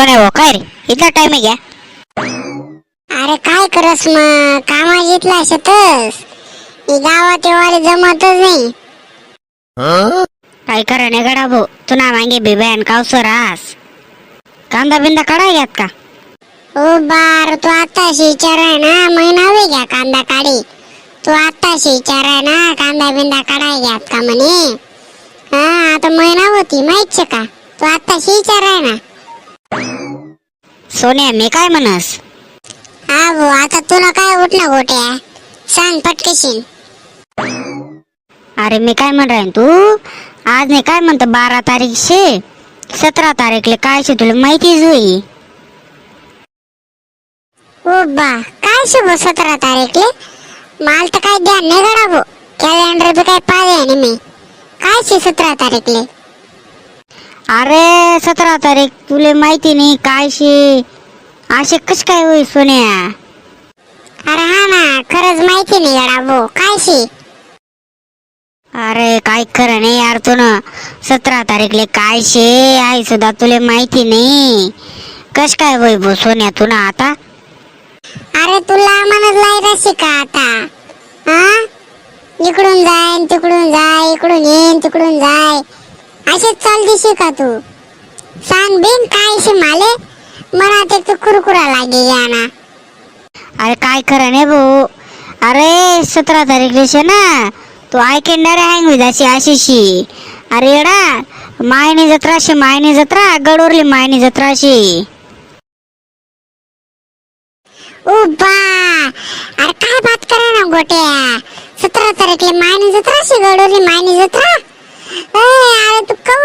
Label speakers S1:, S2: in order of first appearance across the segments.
S1: सोन्या भाऊ काय रे? इथला टाइम आहे घ्या
S2: अरे काय करस मग? कामा घेतला शेतस ही गावात येवाले जमतच नाही.
S1: काय करा नाही गडा भाऊ? तुना मागे बिब्यान कावसर आस. कांदा बिंदा काढाय घ्यात का?
S2: ओ बार तू आताशी विचाराय ना? महिना होई घ्या कांदा काढी. तू आताशी विचाराय ना? कांदा बिंदा काढाय घ्यात का म्हणे? हा आता महिना होती माहीत शे का? तू आताशी विचाराय ना?
S1: सोन्या मी काय म्हणस?
S2: हा भाऊ आता तुला काय उठलं गोट्या? सांग पटकशीन.
S1: अरे मी काय म्हण राहीन तू? आज नाही काय म्हणतो बारा तारीख शे सतरा तारीखले काय शे तुला माहितीच होई?
S2: ओ बा काय शुभ सतरा तारीखले? माल तर काय ध्यान नाही गडा भाऊ कॅलेंडर बी काय पाहिजे आणि मी. काय शे सतरा तारीखले?
S1: अरे सतरा तारीख तुले माहिती नाही काय शे असे कस काय होई सोन्या?
S2: अरे हा ना खरंच माहिती नाही गडा भाऊ. काय शे
S1: अरे काय खरं नाही यार तू ना सतरा तारीखले काय शे आई सुद्धा तुले माहिती नाही. कस काय होई भो सोन्या तू ना आता?
S2: अरे तुला म्हणत लायला शिका आता? हा इकडून जाय तिकडून जाय इकडून येन तिकडून जाय. असेच चालते शिका तू? सांग बिन काय शे माले मला ते तू कुरकुरा लागे या ना.
S1: अरे काय खरं नाही भाऊ. अरे सतरा तारीख शे ना तू ऐकणार हँग विधाची अशीशी अरे येडा मायनी जत्रा शे मायनी जत्रा गडोरली मायनी जत्रा शे
S2: उबा अरे काय बात करा ना गोट्या. सतरा तारीखले मायनी जत्रा शे गडोली मायनी जत्रा?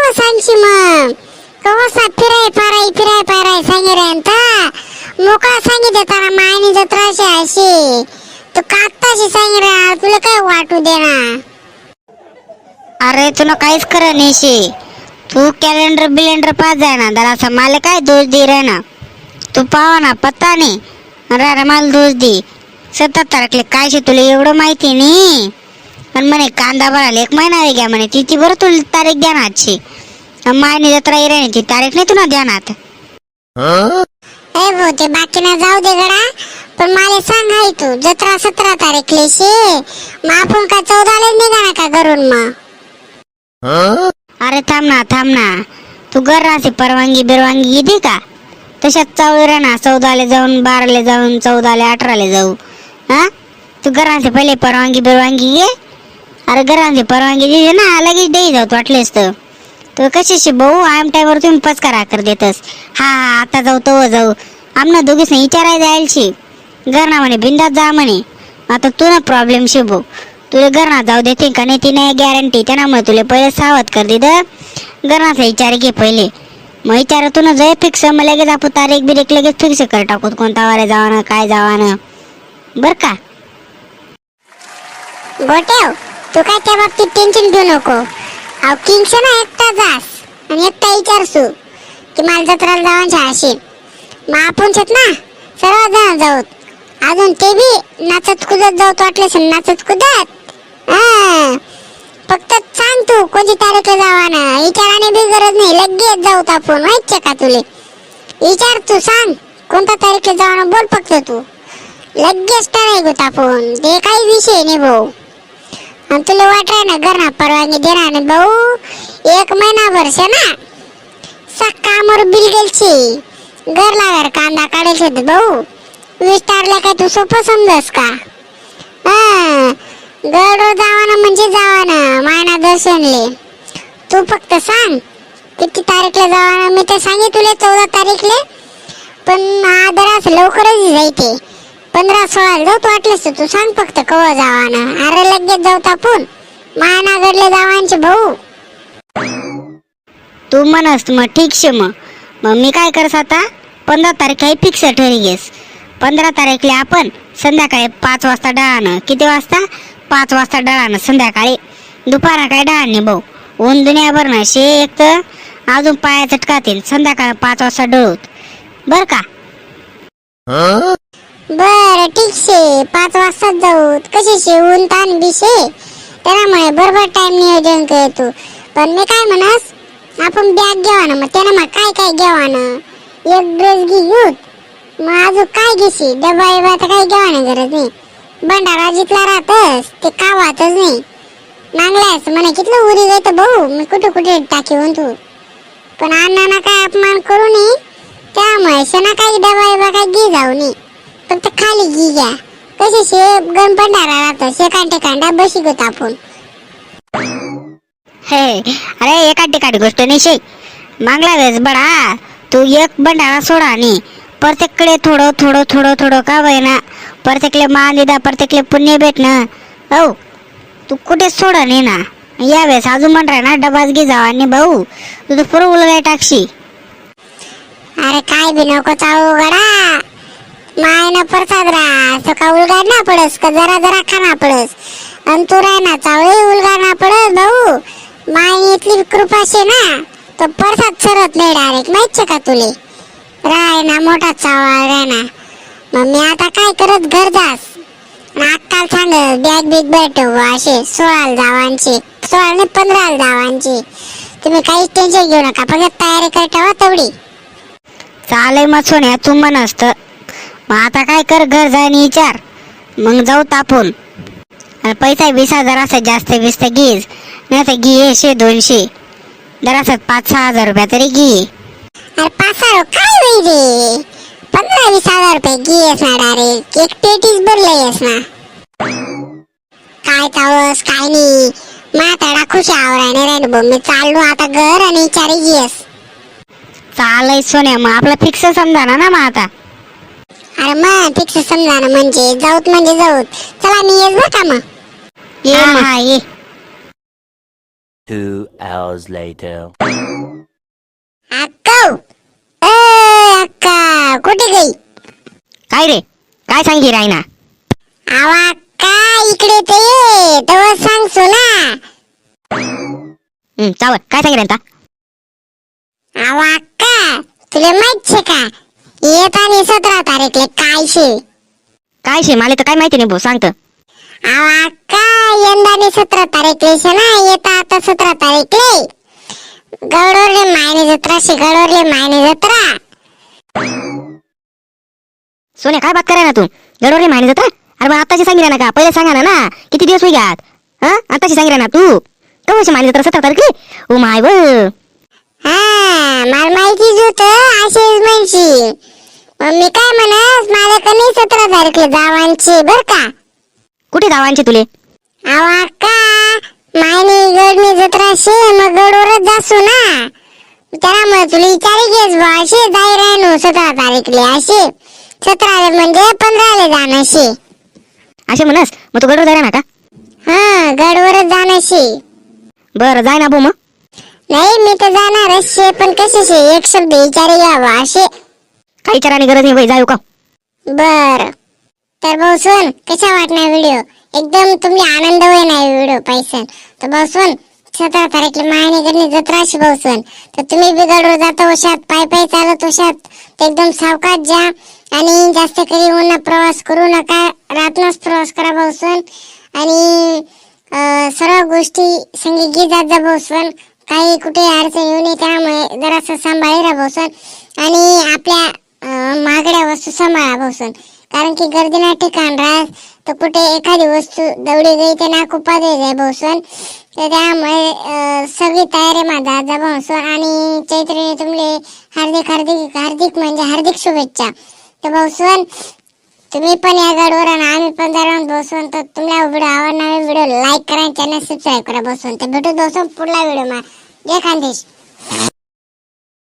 S2: कवा सांगशी मग कवा सा फिराय पाराय फिराय पाराय सांगे रे अंत मोकळा सांगी देताना मायनी जत्रा अशी तू कागताशी सांगे रे तुला काय वाटू देना
S1: अरे तुला काहीच कर नाही शे तू कॅलेंडर बिलेंडर पाच जाय ना जरा असं मला काय दोष दे रे ना तू पावा ना पत्ता नाही अरे अरे मला दोष दे सतत तारखले काय शे तुला एवढं माहिती नाही पण म्हणे कांदा भरायला एक महिना घ्या म्हणे तिची बरं तुला तारीख द्या ना आजची मायने जत्रा ती तारीख नाही तुला ध्यानात?
S2: ए भाऊ ते बाकीना जाऊ दे गडा पण मला सांग हाय तू जत्रा सतरा तारीखले शे मग आपण का चौदाला निघा ना का घरून मग?
S1: अरे थांब ना थांब ना. तू घराची परवानगी बिरवानगी घेते का? तशात चौदा ना चौदाला जाऊन बाराला जाऊन चौदाला अठराला जाऊ. हा? तू घराची पहिले परवानगी बिरवानगी घे. अरे घराची परवानगी दिली ना लगेच देई जाऊ तू वाटलेस तर. तू कशी भाऊ आम टायमवर तुम्ही पचकारा कर देतस. हा हा आता जाऊ तो जाऊ. आमना दोघीच विचारायला जायलशी. घरना म्हणे बिंदात जा म्हणे. आता तू ना प्रॉब्लेम शे भाऊ तुला घरना जाऊ देते का नाही ती नाही गॅरंटी त्यामुळे तुला पहिले सावध कर दे घरनाचा विचार घे पहिले. मग विचार तू ना जय फिक्स मग लगेच आपण तारीख बिरेक लगेच फिक्स कर टाकू कोणता वारे जावानं काय जावानं. बर का?
S2: गोट्याव तू काय त्या बाबतीत टेन्शन घेऊ नको. अहो किंगश ना एकटा जास. आणि एकटा विचारसू की मला जत्राला जाऊन अशी मग आपण छत ना सर्व जण जाऊ अजून ते बी नाचत कुदत जाऊ वाटले नाचत कुदत. हा. फक्त सांग तू कोणती तारीखला जावा ना विचाराने बी गरज नाही लगेच जाऊ आपण माहीत का तुले? विचार तू सांग कोणत्या तारीखला जावा ना बोल फक्त तू. लगेच ठरायकोत आपण. ते काही विषय नाही भाऊ आणि तुला वाटाय ना घरना परवानगी देणार नाही भाऊ. एक महिना वर्ष ना. कामावर बिल गेलची घर लागार कांदा काढायचे होते भाऊ. विस्तारला काय तू सोपं समजस का? हा. गडवर जावाना म्हणजे जावाना मायना दर्शनले. तू फक्त सांग किती तारीखला जावाना मी तर सांगे तुला चौदा तारीखले. पण आदरास लवकरच जायते पंधरा सोळा जाऊ तू वाटलंस तू सांग फक्त कवा जावाना. अरे लगेच जाऊ तापून. मायना जावांचे भाऊ.
S1: तू म्हणस मग ठीक शे मग. मग मी काय करस आता? पंधरा तारीख आहे फिक्स ठरी घेस. पंधरा तारीखले आपण संध्याकाळी पाच वाजता डळानं किती वाजता? पाच वाजता डळानं संध्याकाळी. दुपारा काय डळाने भाऊ? ऊन दुनियाभर ना शे एक तर. अजून पाया चटकातील. संध्याकाळी पाच वाजता डळूत. बर का?
S2: बर ठीक शे. पाच वाजता जाऊ. कशी शे? ऊन ताण बिशे त्यामुळे बरोबर टाइम नियोजन कर तू पण मी काय म्हणस? आपण बॅग घेवा ना मग. त्यानं मग काय काय घेवा ना एक ड्रेस घे मग अजून काय घेशी डबा बिबा तर काही नाही गरज नाही. भंडारा जिथला राहतस ते कावातच नाही. मांगलास म्हणे कितलं उरी गय तर भाऊ मी कुठे कुठे टाकी तू पण अण्णांना काय अपमान करू नये? त्यामुळे शना काही डबा बिबा काही घे जाऊ नये. फक्त खाली घी घ्या. कसे शे गण भंडारा राहतो शेकांटे कांडा बशी गो तापून
S1: हे अरे एका ठिकाणी गोष्ट नाही शे. मागला वेळेस बडा तू एक बंडारा सोडा आणि प्रत्येककडे थोडं थोडं थोडं थोडं का ना प्रत्येकले मान दिदा प्रत्येकले पुण्य भेटणं. हो तू कुठे सोडा नाही ना? यावेळेस अजून म्हणणार ना डबाच घे जावा आणि भाऊ तुझं पुरं उलगाय टाकशी
S2: अरे काय बी नको चावू गडा मायना प्रसाद रा. तो का उलगाड ना पडस का जरा जरा खाना पडस. आणि तू राय ना चावळी उलगाड ना पडस भाऊ. माय इथली कृपा शे ना तो परसाद सरत नाही डायरेक्ट माहितचे का तुले? राय ना मोठा चावळा राय ना. मग मी आता काय करत घर जास? अक्काल सांग बॅग बिग भेटव असे सोळा जावांचे सोळा नाही पंधरा जावांचे. तुम्ही काहीच टेन्शन घेऊ नका फक्त तयारी करता तेवढी.
S1: चालय मग सोन्या तू म्हण असतं मग आता काय कर घर आणि विचार. मग जाऊ तापून. आणि पैसा वीस हजार असं जास्त वीस तर घेस नाही तर घे शे दोनशे. जरासं पाच सहा हजार रुपया तरी घे.
S2: अरे पाच हजार काय होईल रे पंधरा वीस हजार रुपये ना डायरेक्ट एक पेटीस भरलंयस ना. काय चावस काय नाही. म्हाताडा खुश आवराने राहिलो मी चाललो आता घर आणि विचारी घेस.
S1: चालय सोन्या मग आपलं फिक्स समजा ना ना मग आता.
S2: अरे मग फिक्स समजा ना म्हणजे जाऊत म्हणजे जाऊत. चला मी येस बरं का मग?
S1: ये मग हा ये.
S3: Two hours later.
S2: अक्का! ए अक्का कुठे गई?
S1: काय रे? काय सांगी रायना?
S2: आवा अक्का इकडे ते ये तेव्हा सांगसो ना.
S1: हं, चावल. काय सांगी रायता?
S2: आवा अक्का तुला माहीत छे का? येत सतरा तारीखले काय शे
S1: काय शे मला तर काय माहिती नाही भाऊ सांगत
S2: आवा यंदाने सतरा तारीखले शे ना येता आता सतरा तारीखले गौडवरले मायने जत्रा शे गौडवरले मायने जत्रा.
S1: सोन्या काय बात कराय ना तू गडवरे माहिती जात अरे मग आताची सांगी ना का? पहिले सांगा ना ना. किती दिवस होई घ्यात हा? आताची सांगी ना तू? कवशी माहिती जात्रा सतरा तारखे ओ माय व
S2: हा मला माहितीच होत अशीच म्हणशी मग मी काय म्हणस? माझ्याकडे सतरा तारीखले जावांची बर का?
S1: कुठे जावांचे तुले?
S2: आवा का मायने गडनी जत्रा शे मग गडवरच जासू ना. त्यामुळे तुला विचारी घेस बा असे जाई राहणू सतरा तारीखले असे सतरा म्हणजे पंधराले जाणं शे
S1: असे म्हणस मग तू गडवर ना का
S2: हा गडवरच जाणं शे
S1: बरं जाय ना भाऊ मग.
S2: नाही मी तर जाणारच शे पण कसे शे एक शब्द विचारी घ्यावा असे
S1: काही विचाराने गरज नाही बाई जाऊ का?
S2: बर. तर भाऊ सोन कशा वाटणार व्हिडिओ? एकदम तुम्ही आनंद होईल नाही व्हिडिओ पाहिजे तर भाऊ सोन सतरा तारखेला मायने करणे जत्रा अशी भाऊ सोन. तर तुम्ही बिघडवर जाता वशात पाय पाय चालत वशात तर एकदम सावकाश जा आणि जास्त कधी उन्हा प्रवास करू नका. रात्रच प्रवास करा भाऊ सोन. आणि सर्व गोष्टी संगी घे जात जा भाऊ सोन. काही कुठे अडचण येऊ नये त्यामुळे जरासं सांभाळी राहा भाऊ सोन. आणि आपल्या महागड्या वस्तू सांभाळा भाऊसन कारण की गर्दीना ठिकाण राहत तर कुठे एखादी वस्तू दवडी गई ते नाकुपा दे जाय भाऊसन तर त्यामुळे सगळी तयारी माझा आजा भाऊसन आणि चैत्रीने तुमले हार्दिक हार्दिक हार्दिक म्हणजे हार्दिक शुभेच्छा. तर भाऊसन तुम्ही पण या गाडीवर आणि आम्ही पण जरा बसून तर तुम्हाला व्हिडिओ आवडणार व्हिडिओ लाईक करा चॅनल सबस्क्राईब करा बसून. तर भेटू बसून पुढला व्हिडिओ मा. जय खानदेश.